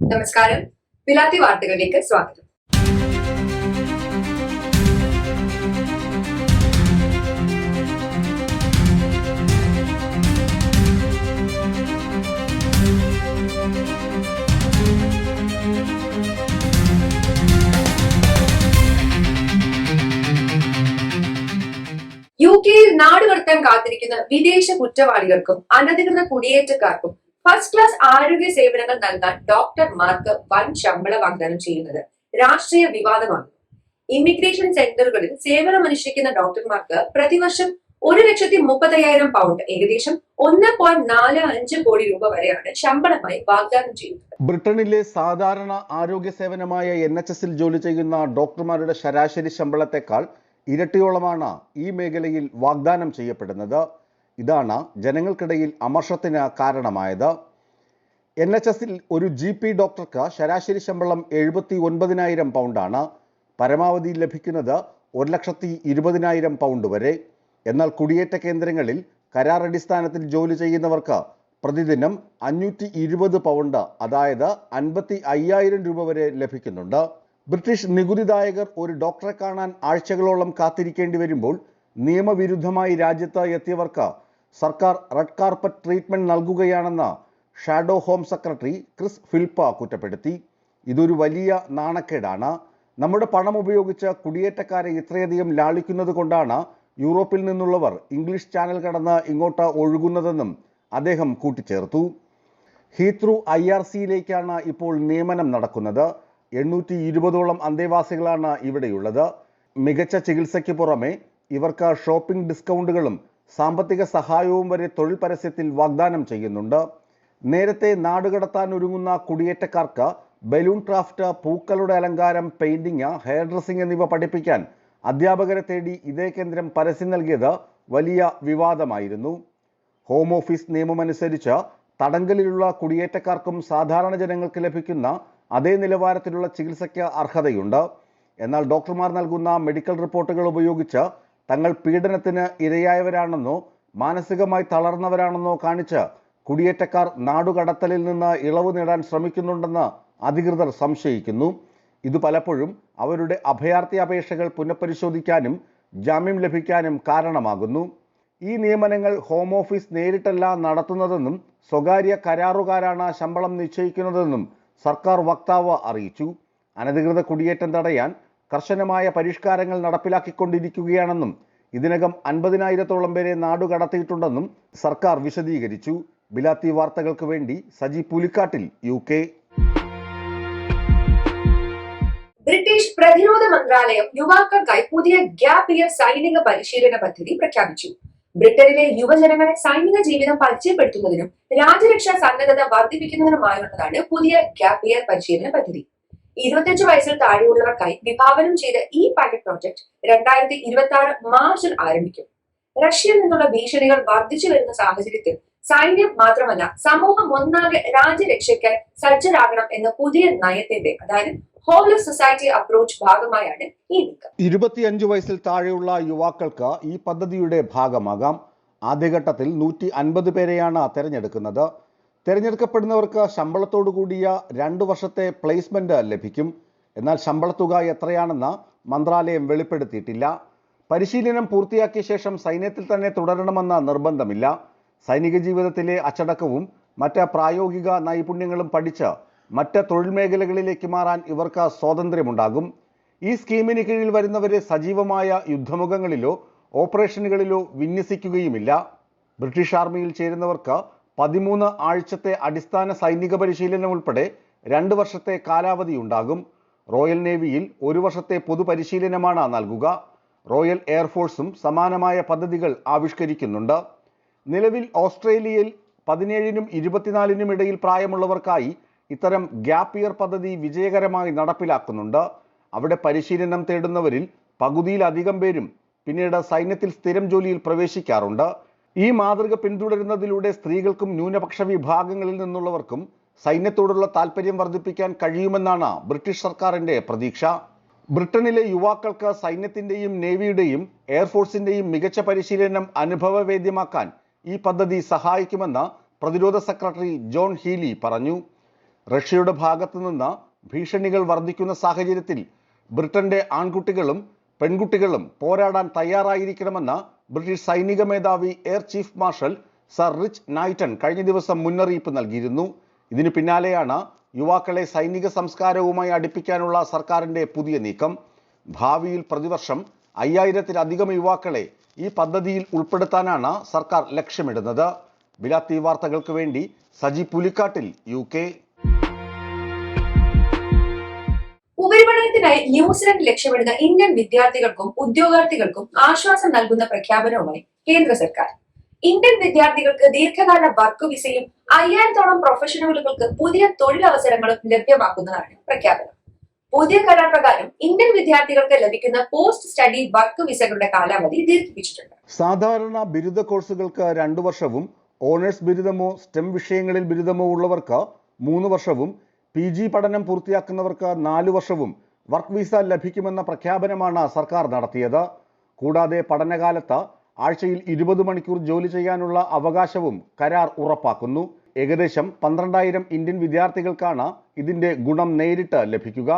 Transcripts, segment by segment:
നമസ്കാരം. വിലാത്തി വാർത്തകളിലേക്ക് സ്വാഗതം. യു കെയിൽ നാടുകടത്താൻ കാത്തിരിക്കുന്ന വിദേശ കുറ്റവാളികൾക്കും അനധികൃത കുടിയേറ്റക്കാർക്കും ഫസ്റ്റ് ക്ലാസ് ആരോഗ്യ സേവനങ്ങൾ നൽകാൻ ഡോക്ടർമാർക്ക് വൻ ശമ്പള വാഗ്ദാനം ചെയ്യുന്നത്. രാഷ്ട്രീയ വിവാദമാണ്. ഇമിഗ്രേഷൻ സെന്ററുകളിൽ സേവനമനുഷ്ഠിക്കുന്ന ഡോക്ടർമാർക്ക് പ്രതിവർഷം ഒരു ലക്ഷത്തി മുപ്പത്തയ്യായിരം പൗണ്ട് ഏകദേശം ഒന്ന് പോയിന്റ് നാല് അഞ്ച് കോടി രൂപ വരെയാണ് ശമ്പളമായി വാഗ്ദാനം ചെയ്യുന്നത്. ബ്രിട്ടനിലെ സാധാരണ ആരോഗ്യ സേവനമായ എൻ എച്ച് എസിൽ ജോലി ചെയ്യുന്ന ഡോക്ടർമാരുടെ ശരാശരി ശമ്പളത്തെക്കാൾ ഇരട്ടിയോളമാണ് ഈ മേഖലയിൽ വാഗ്ദാനം ചെയ്യപ്പെടുന്നത്. ഇതാണ് ജനങ്ങൾക്കിടയിൽ അമർഷത്തിന് കാരണമായത്. എൻ എച്ച് എസിൽ ഒരു ജി പി ഡോക്ടർക്ക് ശരാശരി ശമ്പളം എഴുപത്തി ഒൻപതിനായിരം പൗണ്ടാണ്. പരമാവധി ലഭിക്കുന്നത് ഒരു ലക്ഷത്തി ഇരുപതിനായിരം പൗണ്ട് വരെ. എന്നാൽ കുടിയേറ്റ കേന്ദ്രങ്ങളിൽ കരാർ അടിസ്ഥാനത്തിൽ ജോലി ചെയ്യുന്നവർക്ക് പ്രതിദിനം അഞ്ഞൂറ്റി ഇരുപത് പൗണ്ട് അതായത് അൻപത്തി അയ്യായിരം രൂപ വരെ ലഭിക്കുന്നുണ്ട്. ബ്രിട്ടീഷ് നികുതിദായകർ ഒരു ഡോക്ടറെ കാണാൻ ആഴ്ചകളോളം കാത്തിരിക്കേണ്ടി വരുമ്പോൾ നിയമവിരുദ്ധമായി രാജ്യത്ത് എത്തിയവർക്ക് സർക്കാർ red carpet treatment നൽകുകയാണെന്ന് shadow home secretary Chris Philp കുറ്റപ്പെടുത്തി. ഇതൊരു വലിയ നാണക്കേടാണ്. നമ്മുടെ പണം ഉപയോഗിച്ച് കുടിയേറ്റക്കാരെ ഇത്രയധികം ലാളിക്കുന്നത് കൊണ്ടാണ് യൂറോപ്പിൽ നിന്നുള്ളവർ ഇംഗ്ലീഷ് ചാനൽ കടന്ന് ഇങ്ങോട്ട് ഒഴുകുന്നതെന്നും അദ്ദേഹം കൂട്ടിച്ചേർത്തു. ഹീത്രൂ ഐ ആർ സിയിലേക്കാണ് ഇപ്പോൾ നിയമനം നടക്കുന്നത്. എണ്ണൂറ്റി ഇരുപതോളം അന്തേവാസികളാണ് ഇവിടെയുള്ളത്. മികച്ച ചികിത്സയ്ക്ക് പുറമെ ഇവർക്ക് ഷോപ്പിംഗ് ഡിസ്കൗണ്ടുകളും സാമ്പത്തിക സഹായവും വരെ തൊഴിൽ പരസ്യത്തിൽ വാഗ്ദാനം ചെയ്യുന്നുണ്ട്. നേരത്തെ നാടുകടത്താൻ ഒരുങ്ങുന്ന കുടിയേറ്റക്കാർക്ക് ബലൂൺ ക്രാഫ്റ്റ് പൂക്കളുടെ അലങ്കാരം പെയിന്റിങ് ഹെയർ ഡ്രസ്സിംഗ് എന്നിവ പഠിപ്പിക്കാൻ അധ്യാപകരെ തേടി ഇതേ കേന്ദ്രം പരസ്യം നൽകിയത് വലിയ വിവാദമായിരുന്നു. ഹോം ഓഫീസ് നിയമമനുസരിച്ച് തടങ്കലിലുള്ള കുടിയേറ്റക്കാർക്കും സാധാരണ ജനങ്ങൾക്ക് ലഭിക്കുന്ന അതേ നിലവാരത്തിലുള്ള ചികിത്സയ്ക്ക് അർഹതയുണ്ട്. എന്നാൽ ഡോക്ടർമാർ നൽകുന്ന മെഡിക്കൽ റിപ്പോർട്ടുകൾ ഉപയോഗിച്ച് തങ്ങൾ പീഡനത്തിന് ഇരയായവരാണെന്നോ മാനസികമായി തളർന്നവരാണെന്നോ കാണിച്ച് കുടിയേറ്റക്കാർ നാടുകടത്തലിൽ നിന്ന് ഇളവ് നേടാൻ ശ്രമിക്കുന്നുണ്ടെന്ന് അധികൃതർ സംശയിക്കുന്നു. ഇത് പലപ്പോഴും അവരുടെ അഭയാർത്ഥി അപേക്ഷകൾ പുനഃപരിശോധിക്കാനും ജാമ്യം ലഭിക്കാനും കാരണമാകുന്നു. ഈ നിയമനങ്ങൾ ഹോം ഓഫീസ് നേരിട്ടല്ല നടത്തുന്നതെന്നും സ്വകാര്യ കരാറുകാരാണ് ശമ്പളം നിശ്ചയിക്കുന്നതെന്നും സർക്കാർ വക്താവ് അറിയിച്ചു. അനധികൃത കുടിയേറ്റം തടയാൻ കർശനമായ പരിഷ്കാരങ്ങൾ നടപ്പിലാക്കിക്കൊണ്ടിരിക്കുകയാണെന്നും ഇതിനകം അൻപതിനായിരത്തോളം പേരെ നാടുകടത്തിയിട്ടുണ്ടെന്നും സർക്കാർ വിശദീകരിച്ചു. ബിലാത്തി വാർത്തകൾക്ക് വേണ്ടി Saji Pulikkattil U K. British പ്രതിരോധ മന്ത്രാലയം യുവാക്കൾക്കായി പുതിയ ഗ്യാപ് ഇയർ സൈനിക പരിശീലന പദ്ധതി പ്രഖ്യാപിച്ചു. ബ്രിട്ടനിലെ യുവജനങ്ങളെ സൈനിക ജീവിതം പരിചയപ്പെടുത്തുന്നതിനും രാജ്യരക്ഷാ സന്നദ്ധത വർദ്ധിപ്പിക്കുന്നതിനുമായുള്ളതാണ് പുതിയ ഗ്യാപ് ഇയർ പരിശീലന പദ്ധതി. ഇരുപത്തിയഞ്ച് വയസ്സിൽ താഴെയുള്ളവർക്കായി വിഭാവനം ചെയ്ത ഈ പൈലറ്റ് പ്രോജക്ട് രണ്ടായിരത്തി ഇരുപത്തി ആറ് മാർച്ചിൽ ആരംഭിക്കും. റഷ്യയിൽ നിന്നുള്ള ഭീഷണികൾ വർദ്ധിച്ചു വരുന്ന സാഹചര്യത്തിൽ സൈന്യം മാത്രമല്ല സമൂഹം ഒന്നാകെ രാജ്യരക്ഷയ്ക്ക് സജ്ജരാകണം എന്ന പുതിയ നയത്തിന്റെ അതായത് ഹോൾ സൊസൈറ്റി അപ്രോച്ച് ഭാഗമായാണ് ഈ വയസ്സിൽ താഴെയുള്ള യുവാക്കൾക്ക് ഈ പദ്ധതിയുടെ ഭാഗമാകാം. ആദ്യഘട്ടത്തിൽ നൂറ്റി അൻപത് പേരെയാണ് തിരഞ്ഞെടുക്കുന്നത്. തിരഞ്ഞെടുക്കപ്പെടുന്നവർക്ക് ശമ്പളത്തോടു കൂടിയ രണ്ട് വർഷത്തെ പ്ലേസ്മെന്റ് ലഭിക്കും. എന്നാൽ ശമ്പളത്തുക എത്രയാണെന്ന് മന്ത്രാലയം വെളിപ്പെടുത്തിയിട്ടില്ല. പരിശീലനം പൂർത്തിയാക്കിയ ശേഷം സൈന്യത്തിൽ തന്നെ തുടരണമെന്ന നിർബന്ധമില്ല. സൈനിക ജീവിതത്തിലെ അച്ചടക്കവും മറ്റ് പ്രായോഗിക നൈപുണ്യങ്ങളും പഠിച്ച് മറ്റ് തൊഴിൽ മേഖലകളിലേക്ക് മാറാൻ ഇവർക്ക് സ്വാതന്ത്ര്യമുണ്ടാകും. ഈ സ്കീമിന് കീഴിൽ വരുന്നവരെ സജീവമായ യുദ്ധമുഖങ്ങളിലോ ഓപ്പറേഷനുകളിലോ വിന്യസിക്കുകയുമില്ല. ബ്രിട്ടീഷ് ആർമിയിൽ ചേരുന്നവർക്ക് പതിമൂന്ന് ആഴ്ചത്തെ അടിസ്ഥാന സൈനിക പരിശീലനം ഉൾപ്പെടെ രണ്ട് വർഷത്തെ കാലാവധി ഉണ്ടാകും റോയൽ നേവിയിൽ ഒരു വർഷത്തെ പൊതുപരിശീലനമാണ് നൽകുക. റോയൽ എയർഫോഴ്സും സമാനമായ പദ്ധതികൾ ആവിഷ്കരിക്കുന്നുണ്ട്. നിലവിൽ ഓസ്ട്രേലിയയിൽ പതിനേഴിനും ഇരുപത്തിനാലിനും ഇടയിൽ പ്രായമുള്ളവർക്കായി ഇത്തരം ഗ്യാപ്പ് ഇയർ പദ്ധതി വിജയകരമായി നടപ്പിലാക്കുന്നുണ്ട്. അവിടെ പരിശീലനം തേടുന്നവരിൽ പകുതിയിലധികം പേരും പിന്നീട് സൈന്യത്തിൽ സ്ഥിരം ജോലിയിൽ പ്രവേശിക്കാറുണ്ട്. ഈ മാതൃക പിന്തുടരുന്നതിലൂടെ സ്ത്രീകൾക്കും ന്യൂനപക്ഷ വിഭാഗങ്ങളിൽ നിന്നുള്ളവർക്കും സൈന്യത്തോടുള്ള താല്പര്യം വർദ്ധിപ്പിക്കാൻ കഴിയുമെന്നാണ് ബ്രിട്ടീഷ് സർക്കാരിന്റെ പ്രതീക്ഷ. ബ്രിട്ടനിലെ യുവാക്കൾക്ക് സൈന്യത്തിന്റെയും നേവിയുടെയും എയർഫോഴ്സിന്റെയും മികച്ച പരിശീലനം അനുഭവവേദ്യമാക്കാൻ ഈ പദ്ധതി സഹായിക്കുമെന്ന് പ്രതിരോധ സെക്രട്ടറി ജോൺ ഹീലി പറഞ്ഞു. റഷ്യയുടെ ഭാഗത്തു നിന്ന് ഭീഷണികൾ വർദ്ധിക്കുന്ന സാഹചര്യത്തിൽ ബ്രിട്ടന്റെ ആൺകുട്ടികളും പെൺകുട്ടികളും പോരാടാൻ തയ്യാറായിരിക്കണമെന്ന് ബ്രിട്ടീഷ് സൈനിക മേധാവി air chief marshal sir Rich Knighton കഴിഞ്ഞ ദിവസം മുന്നറിയിപ്പ് നൽകിയിരുന്നു. ഇതിനു പിന്നാലെയാണ് യുവാക്കളെ സൈനിക സംസ്കാരവുമായി അടുപ്പിക്കാനുള്ള സർക്കാരിന്റെ പുതിയ നീക്കം. ഭാവിയിൽ പ്രതിവർഷം അയ്യായിരത്തിലധികം യുവാക്കളെ ഈ പദ്ധതിയിൽ ഉൾപ്പെടുത്താനാണ് സർക്കാർ ലക്ഷ്യമിടുന്നത്. ബിലാത്തി വാർത്തകൾക്ക് വേണ്ടി സജി പുലിക്കാട്ടിൽ യു കെ ഉപരിപഠനത്തിനായി ന്യൂസിലൻഡ് ലക്ഷ്യമിടുന്ന ഇന്ത്യൻ വിദ്യാർത്ഥികൾക്കും ഉദ്യോഗാർത്ഥികൾക്കും ആശ്വാസം നൽകുന്ന പ്രഖ്യാപനവുമായി കേന്ദ്ര സർക്കാർ. ഇന്ത്യൻ വിദ്യാർത്ഥികൾക്ക് ദീർഘകാല വർക്ക് വിസയും അയ്യായിരത്തോളം പ്രൊഫഷണലുകൾക്ക് പുതിയ തൊഴിലവസരങ്ങളും ലഭ്യമാക്കുന്നതാണ് പ്രഖ്യാപനം. പുതിയ കരാർ പ്രകാരം ഇന്ത്യൻ വിദ്യാർത്ഥികൾക്ക് ലഭിക്കുന്ന പോസ്റ്റ് സ്റ്റഡി വർക്ക് വിസകളുടെ കാലാവധി ദീർഘിപ്പിച്ചിട്ടുണ്ട്. സാധാരണ ബിരുദ കോഴ്സുകൾക്ക് രണ്ടു വർഷവും ഓണേഴ്സ് ബിരുദമോ സ്റ്റെം വിഷയങ്ങളിൽ ബിരുദമോ ഉള്ളവർക്ക് മൂന്ന് വർഷവും പി ജി പഠനം പൂർത്തിയാക്കുന്നവർക്ക് നാലു വർഷവും വർക്ക് വിസ ലഭിക്കുമെന്ന പ്രഖ്യാപനമാണ് സർക്കാർ നടത്തിയത്. കൂടാതെ പഠനകാലത്ത് ആഴ്ചയിൽ ഇരുപത് മണിക്കൂർ ജോലി ചെയ്യാനുള്ള അവകാശവും കരാർ ഉറപ്പാക്കുന്നു. ഏകദേശം പന്ത്രണ്ടായിരം ഇന്ത്യൻ വിദ്യാർത്ഥികൾക്കാണ് ഇതിന്റെ ഗുണം നേരിട്ട് ലഭിക്കുക.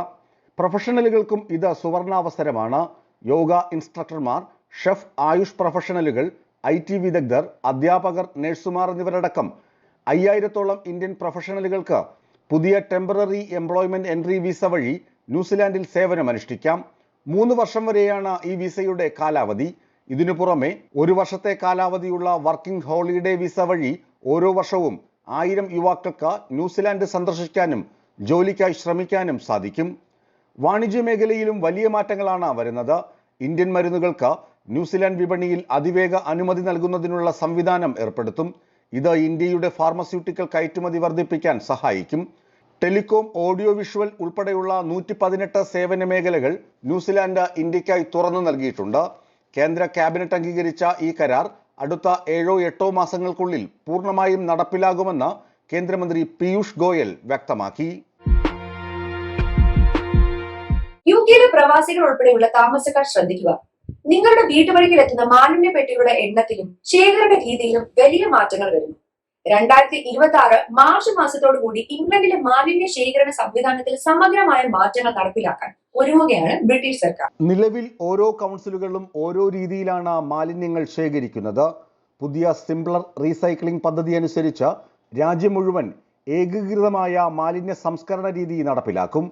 പ്രൊഫഷണലുകൾക്കും ഇത് സുവർണാവസരമാണ്. യോഗ ഇൻസ്ട്രക്ടർമാർ ഷെഫ് ആയുഷ് പ്രൊഫഷണലുകൾ ഐ ടി വിദഗ്ധർ അധ്യാപകർ നഴ്സുമാർ എന്നിവരടക്കം അയ്യായിരത്തോളം ഇന്ത്യൻ പ്രൊഫഷണലുകൾക്ക് പുതിയ ടെമ്പററി എംപ്ലോയ്മെന്റ് എൻട്രി വിസ വഴി ന്യൂസിലാൻഡിൽ സേവനമനുഷ്ഠിക്കാം മൂന്ന് വർഷം വരെയാണ് ഈ വിസയുടെ കാലാവധി. ഇതിനു പുറമെ ഒരു വർഷത്തെ കാലാവധിയുള്ള വർക്കിംഗ് ഹോളിഡേ വിസ വഴി ഓരോ വർഷവും ആയിരം യുവാക്കൾക്ക് ന്യൂസിലാൻഡ് സന്ദർശിക്കാനും ജോലിക്കായി ശ്രമിക്കാനും സാധിക്കും. വാണിജ്യ മേഖലയിലും വലിയ മാറ്റങ്ങളാണ് വരുന്നത്. ഇന്ത്യൻ മരുന്നുകൾക്ക് ന്യൂസിലാൻഡ് വിപണിയിൽ അതിവേഗ അനുമതി നൽകുന്നതിനുള്ള സംവിധാനം ഏർപ്പെടുത്തും. ഇത് ഇന്ത്യയുടെ ഫാർമസ്യൂട്ടിക്കൽ കയറ്റുമതി വർദ്ധിപ്പിക്കാൻ സഹായിക്കും. ടെലികോം ഓഡിയോ വിഷ്വൽ ഉൾപ്പെടെയുള്ള നൂറ്റി പതിനെട്ട് സേവന മേഖലകൾ ന്യൂസിലാൻഡ് ഇന്ത്യക്കായി തുറന്നു നൽകിയിട്ടുണ്ട്. കേന്ദ്ര ക്യാബിനറ്റ് അംഗീകരിച്ച ഈ കരാർ അടുത്ത ഏഴോ എട്ടോ മാസങ്ങൾക്കുള്ളിൽ പൂർണമായും നടപ്പിലാകുമെന്ന് കേന്ദ്രമന്ത്രി പീയൂഷ് ഗോയൽ വ്യക്തമാക്കി. യു കെയിലെ പ്രവാസികൾ ഉൾപ്പെടെയുള്ള താമസക്കാർ ശ്രദ്ധിക്കുക. നിങ്ങളുടെ വീട്ടുപടിക്കൽ എത്തുന്ന മാലിന്യ പെട്ടികളുടെ എണ്ണത്തിലും ശേഖരണ രീതിയിലും വലിയ മാറ്റങ്ങൾ വരുന്നു. രണ്ടായിരത്തി ഇരുപത്തി ആറ് മാർച്ച് മാസത്തോടു കൂടി ഇംഗ്ലണ്ടിലെ മാലിന്യ ശേഖരണ സംവിധാനത്തിൽ സമഗ്രമായ മാറ്റങ്ങൾ നടപ്പിലാക്കാൻ ഒരുങ്ങുകയാണ് ബ്രിട്ടീഷ് സർക്കാർ. നിലവിൽ ഓരോ കൗൺസിലുകളും ഓരോ രീതിയിലാണ് മാലിന്യങ്ങൾ ശേഖരിക്കുന്നത്. പുതിയ സിംപ്ലർ റീസൈക്ലിംഗ് പദ്ധതി അനുസരിച്ച് രാജ്യം മുഴുവൻ ഏകീകൃതമായ മാലിന്യ സംസ്കരണ രീതി നടപ്പിലാക്കും.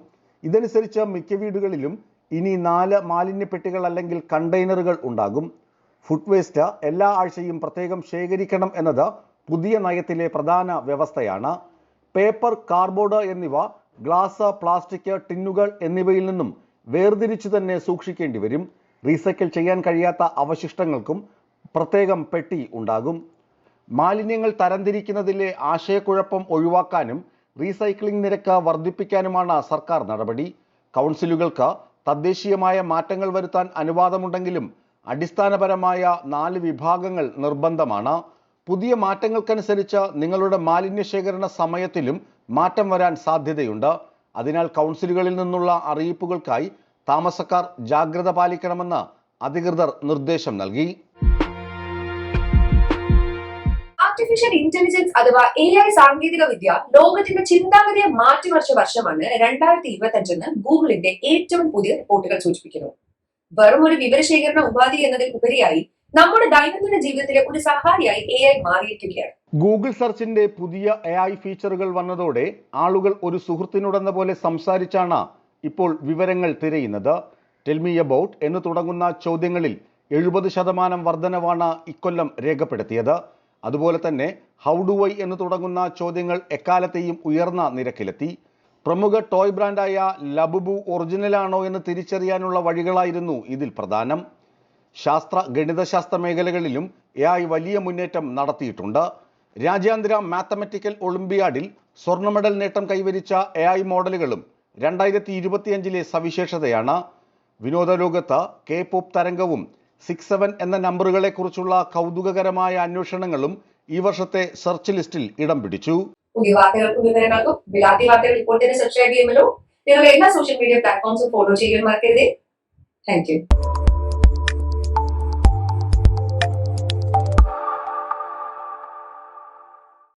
ഇതനുസരിച്ച് മിക്ക വീടുകളിലും ഇനി നാല് മാലിന്യ പെട്ടികൾ അല്ലെങ്കിൽ കണ്ടെയ്നറുകൾ ഉണ്ടാകും. ഫുഡ് വേസ്റ്റ് എല്ലാ ആഴ്ചയും പ്രത്യേകം ശേഖരിക്കണം എന്നത് പുതിയ നയത്തിലെ പ്രധാന വ്യവസ്ഥയാണ് പേപ്പർ കാർഡ്ബോർഡ് എന്നിവ ഗ്ലാസ് പ്ലാസ്റ്റിക് ടിന്നുകൾ എന്നിവയിൽ നിന്നും വേർതിരിച്ചു തന്നെ സൂക്ഷിക്കേണ്ടി വരും. റീസൈക്കിൾ ചെയ്യാൻ കഴിയാത്ത അവശിഷ്ടങ്ങൾക്കും പ്രത്യേകം പെട്ടി ഉണ്ടാകും. മാലിന്യങ്ങൾ തരംതിരിക്കുന്നതിലെ ആശയക്കുഴപ്പം ഒഴിവാക്കാനും റീസൈക്ലിംഗ് നിരക്ക് വർദ്ധിപ്പിക്കാനുമാണ് സർക്കാർ നടപടി. കൗൺസിലുകൾക്ക് തദ്ദേശീയമായ മാറ്റങ്ങൾ വരുത്താൻ അനുവാദമുണ്ടെങ്കിലും അടിസ്ഥാനപരമായ നാല് വിഭാഗങ്ങൾ നിർബന്ധമാണ്. പുതിയ മാറ്റങ്ങൾക്കനുസരിച്ച് നിങ്ങളുടെ മാലിന്യ ശേഖരണ സമയത്തിലും മാറ്റം വരാൻ സാധ്യതയുണ്ട്. അതിനാൽ കൗൺസിലുകളിൽ നിന്നുള്ള അറിയിപ്പുകൾക്കായി താമസക്കാർ ജാഗ്രത പാലിക്കണമെന്ന് അധികൃതർ നിർദ്ദേശം നൽകി. ആർട്ടിഫിഷ്യൽ ഇന്റലിജൻസ് അഥവാ എ ഐ സാങ്കേതിക വിദ്യ ലോകത്തിന്റെ ചിന്താഗതിയെ മാറ്റിമറിച്ച വർഷമാണ് രണ്ടായിരത്തി ഇരുപത്തി അഞ്ചെന്ന് ഗൂഗിളിന്റെ ഏറ്റവും പുതിയ റിപ്പോർട്ടുകൾ സൂചിപ്പിക്കുന്നു. വെറും ഒരു വിവരശേഖരണ ഉപാധി എന്നതിൽ ഉപരിയായി നമ്മുടെ ദൈനംദിന ജീവിതത്തിലെ ഒരു സഹായിയായി എ ഐ മാറിയിരിക്കുകയാണ്. ഗൂഗിൾ സെർച്ചിന്റെ പുതിയ എ ഐ ഫീച്ചറുകൾ വന്നതോടെ ആളുകൾ ഒരു സുഹൃത്തിനോടെന്ന പോലെ സംസാരിച്ചാണ് ഇപ്പോൾ വിവരങ്ങൾ തിരയുന്നത്. ടെൽമി അബൌട്ട് എന്ന് തുടങ്ങുന്ന ചോദ്യങ്ങളിൽ എഴുപത് ശതമാനം വർധനവാണ് ഇക്കൊല്ലം രേഖപ്പെടുത്തിയത്. അതുപോലെ തന്നെ ഹൗ ഡു ഐ എന്ന് തുടങ്ങുന്ന ചോദ്യങ്ങൾ എക്കാലത്തെയും ഉയർന്ന നിരക്കിലെത്തി. പ്രമുഖ ടോയ് ബ്രാൻഡായ ലബുബു ഒറിജിനലാണോ എന്ന് തിരിച്ചറിയാനുള്ള വഴികളായിരുന്നു ഇതിൽ പ്രധാനം. ശാസ്ത്ര ഗണിതശാസ്ത്ര മേഖലകളിലും എ ഐ വലിയ മുന്നേറ്റം നടത്തിയിട്ടുണ്ട്. രാജ്യാന്തര മാത്തമെറ്റിക്കൽ ഒളിമ്പിയാഡിൽ സ്വർണ മെഡൽ നേട്ടം കൈവരിച്ച എ ഐ മോഡലുകളും രണ്ടായിരത്തി ഇരുപത്തിയഞ്ചിലെ സവിശേഷതയാണ്. വിനോദ ലോകത്ത് കെ പോപ്പ് തരംഗവും സിക്സ് സെവൻ എന്ന നമ്പറുകളെക്കുറിച്ചുള്ള കൗതുകകരമായ അന്വേഷണങ്ങളും ഈ വർഷത്തെ സെർച്ച് ലിസ്റ്റിൽ ഇടം പിടിച്ചു. വിവരങ്ങൾക്കും സബ്സ്ക്രൈബ് ചെയ്യുമല്ലോ. നിങ്ങൾ എല്ലാ സോഷ്യൽ മീഡിയ പ്ലാറ്റ്ഫോംസും ഫോളോ ചെയ്യാൻ മറക്കരുത്. Thank you